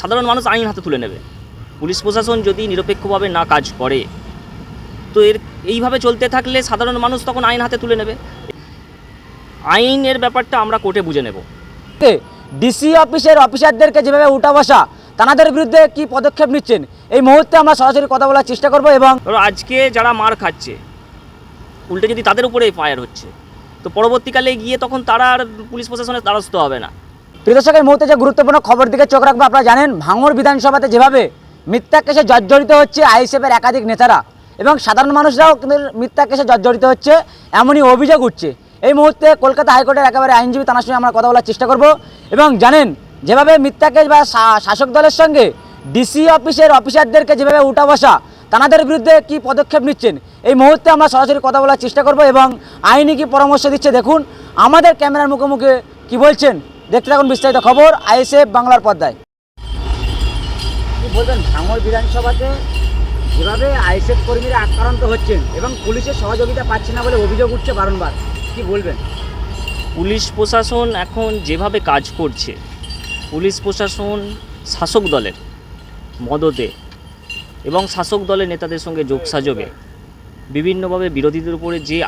সাধারণ মানুষ আইন হাতে তুলে নেবে। পুলিশ প্রশাসন যদি নিরপেক্ষভাবে না কাজ করে তো এর এইভাবে চলতে থাকলে সাধারণ মানুষ তখন আইন হাতে তুলে নেবে। আইনের ব্যাপারটা আমরা কোর্টে বুঝে নেব। ডিসি অফিসের অফিসারদেরকে যেভাবে উঠা বসা তাদের বিরুদ্ধে কি পদক্ষেপ নিচ্ছেন? এই মুহূর্তে আমরা সরাসরি কথা বলার চেষ্টা করব এবং আজকে যারা মার খাচ্ছে উল্টে যদি তাদের উপরে ফায়ার হচ্ছে তো পরবর্তীকালে গিয়ে তখন তারা আর পুলিশ প্রশাসনের দ্বারস্থ হবে না। প্রিয় দর্শকের মুহূর্তে যে গুরুত্বপূর্ণ খবর দিকে চোখ রাখব, আপনারা জানেন ভাঙড় বিধানসভাতে যেভাবে মিথ্যা কেসে জর্জরিত হচ্ছে আইএসএফের একাধিক নেতারা এবং সাধারণ মানুষরাও কিন্তু মিথ্যা কেসে জর্জরিত হচ্ছে, এমনই অভিযোগ উঠছে। এই মুহূর্তে কলকাতা হাইকোর্টের একেবারে আইনজীবী তার সঙ্গে আমরা কথা বলার চেষ্টা করব এবং জানেন, যেভাবে মিথ্যা কেস বা শাসক দলের সঙ্গে ডিসি অফিসের অফিসারদেরকে যেভাবে উঠা বসা, তাদের বিরুদ্ধে কি পদক্ষেপ নিচ্ছেন, এই মুহূর্তে আমরা সরাসরি কথা বলার চেষ্টা করব এবং আইনি কি পরামর্শ দিচ্ছে, দেখুন, আমাদের ক্যামেরার মুখোমুখি মুখে কি বলছেন দেখতে থাকুন বিস্তারিত খবর আইএসএফ বাংলার পর্দায়। কি বলবেন ভাঙড় বিধানসভাতে যেভাবে আইএসএফ কর্মীরা আক্রান্ত হচ্ছেন এবং পুলিশের সহযোগিতা পাচ্ছে না বলে অভিযোগ উঠছে বারংবার কি বলবেন? পুলিশ প্রশাসন এখন যেভাবে কাজ করছে পুলিশ প্রশাসন শাসক দলের মদতে এবং শাসক দলের নেতাদের সঙ্গে যোগসাযোগে বিভিন্নভাবে বিরোধীদের উপরে যে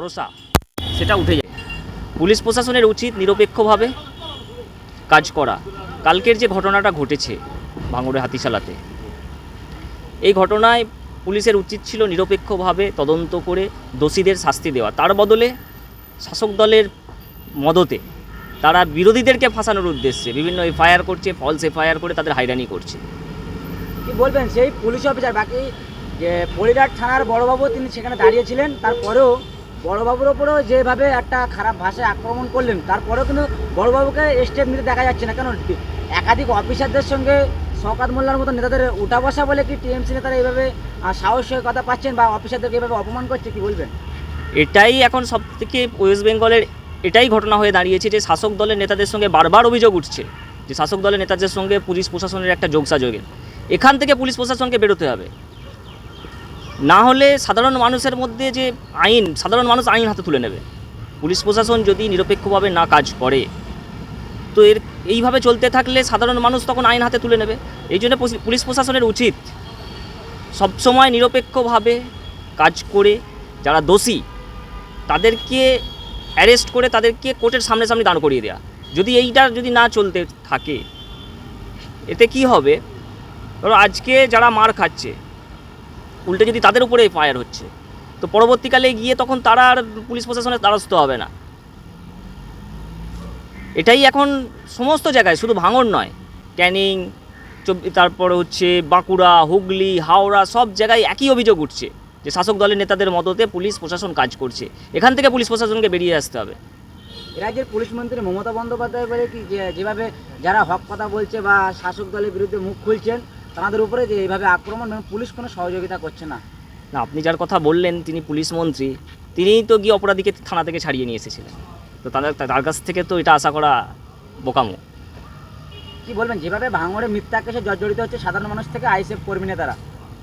ভরসা, সেটা উঠে যায়। পুলিশ প্রশাসনের উচিত নিরপেক্ষভাবে কাজ করা। কালকের যে ঘটনাটা ঘটেছে ভাঙড়ে হাতিশালাতে, এই ঘটনায় পুলিশের উচিত ছিল নিরপেক্ষভাবে তদন্ত করে দোষীদের শাস্তি দেওয়া। তার বদলে শাসক দলের মদতে তারা বিরোধীদেরকে ফাঁসানোর উদ্দেশ্যে বিভিন্ন এফআইআর করছে ফলস এফআইআর করে তাদের হাইরানি করছে। কি বলবেন? সেই পুলিশ অফিসার বাকি যে থানার বড়বাবু, তিনি সেখানে দাঁড়িয়েছিলেন তারপরেও বড়বাবুর ওপরেও যেভাবে একটা খারাপ ভাষায় আক্রমণ করলেন, তারপরেও কিন্তু বড়বাবুকে স্টেপ নিতে দেখা যাচ্ছে না। কেন? একাধিক অফিসারদের সঙ্গে শওকাত মোল্লার মতো নেতাদের উঠা বসা বলে কি টিএমসি নেতারা এইভাবে সাহসের কথা পাচ্ছেন বা অফিসারদেরকে এইভাবে অপমান করছে, কি বলবেন? এটাই এখন সব থেকে ওয়েস্ট বেঙ্গলের এটাই ঘটনা হয়ে দাঁড়িয়েছে যে শাসক দলের নেতাদের সঙ্গে বারবার অভিযোগ উঠছে যে শাসক দলের নেতাদের সঙ্গে পুলিশ প্রশাসনের একটা যোগসাযোগের এখান থেকে পুলিশ প্রশাসনকে বেরোতে হবে। না হলে সাধারণ মানুষের মধ্যে যে আইন, সাধারণ মানুষ আইন হাতে তুলে নেবে। পুলিশ প্রশাসন যদি নিরপেক্ষভাবে না কাজ করে, তো এর, এইভাবে চলতে থাকলে সাধারণ মানুষ তখন আইন হাতে তুলে নেবে। এই জন্য পুলিশ- প্রশাসনের উচিত সবসময় নিরপেক্ষভাবে কাজ করে, যারা দোষী, তাদেরকে অ্যারেস্ট করে তাদেরকে কোর্টের সামনে সামনে দাঁড় করিয়ে দেওয়া যদি এইটা যদি না চলতে থাকে, এতে কি হবে? ধরো আজকে যারা মার খাচ্ছে উল্টে যদি তাদের উপরে ফায়ার হচ্ছে। তো পরবর্তীকালে গিয়ে তখন তারা আর পুলিশ প্রশাসনের দ্বারস্থ হবে না। এটাই এখন সমস্ত জায়গায়, শুধু ভাঙড় নয়। ক্যানিং তারপরে হচ্ছে বাঁকুড়া, হুগলি, হাওড়া, সব জায়গায় একই অভিযোগ উঠছে যে শাসক দলের নেতাদের মদতে পুলিশ প্রশাসন কাজ করছে। এখান থেকে পুলিশ প্রশাসনকে বেরিয়ে আসতে হবে। রাজ্যের পুলিশ মন্ত্রী মমতা বন্দ্যোপাধ্যায় বলে কি যেভাবে যারা হক কথা বলছে বা শাসক দলের বিরুদ্ধে মুখ খুলছেন তাদের উপরে যে এইভাবে আক্রমণ পুলিশ কোনো সহযোগিতা করছে না। না আপনি যার কথা বললেন তিনি পুলিশ মন্ত্রী তিনিই তো গিয়ে অপরাধীকে থানা থেকে ছাড়িয়ে নিয়ে এসেছিলেন। তো তাদের তার কাছ থেকে তো এটা আশা করা বোকামো। কি বলবেন? যেভাবে ভাঙড়ে মিথ্যা কেসে জর্জরিত হচ্ছে সাধারণ মানুষ থেকে আইসিএফ কর্মী নেতারা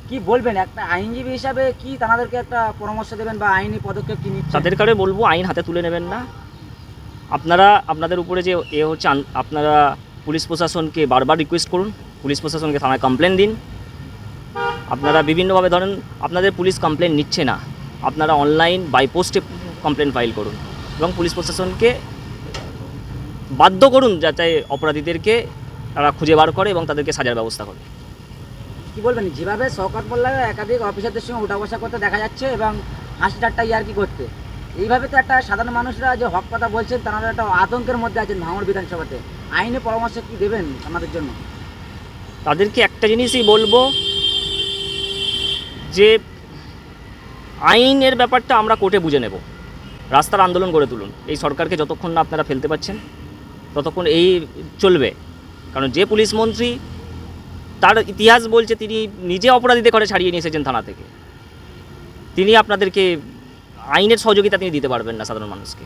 কি বলবেন? একটা আইনজীবী হিসাবে কি তাদেরকে একটা পরামর্শ দেবেন বা আইনি পদক্ষেপ কি তাদের কারে বলব আইন হাতে তুলে নেবেন না। আপনারা আপনাদের উপরে যে এ হচ্ছে আপনারা পুলিশ প্রশাসনকে বারবার রিকোয়েস্ট করুন। পুলিশ প্রশাসনকে থানায় কমপ্লেন দিন। আপনারা বিভিন্নভাবে ধরেন, আপনাদের পুলিশ কমপ্লেন নিচ্ছে না। আপনারা অনলাইন বাই পোস্টে কমপ্লেন ফাইল করুন এবং পুলিশ প্রশাসনকে বাধ্য করুন যাতে অপরাধীদেরকে তারা খুঁজে বার করে এবং তাদেরকে সাজার ব্যবস্থা করে। কি বলবেন, যেভাবে শওকত মোল্লা একাধিক অফিসারদের সঙ্গে উঠা বসা করতে দেখা যাচ্ছে এবং হাসি ঠাট্টা ইয়ার্কি করতে এইভাবে তো একটা সাধারণ মানুষরা যে হক কথা বলছেন, তারা একটা আতঙ্কের মধ্যে আছেন ভাঙড় বিধানসভাতে। আইনি পরামর্শ কি দেবেন আমাদের জন্য? তাদেরকে একটা জিনিসই বলব যে আইনের ব্যাপারটা আমরা কোর্টে বুঝে নেব। রাস্তার আন্দোলন গড়ে তুলুন। এই সরকারকে যতক্ষণ না আপনারা ফেলতে পাচ্ছেন ততক্ষণ এই চলবে। কারণ যে পুলিশ মন্ত্রী তার ইতিহাস বলছে, তিনি নিজে অপরাধীদের করে ছাড়িয়ে নিয়ে এসেছেন থানা থেকে। তিনি আপনাদেরকে আইনের সহযোগিতা তিনি দিতে পারবেন না সাধারণ মানুষকে।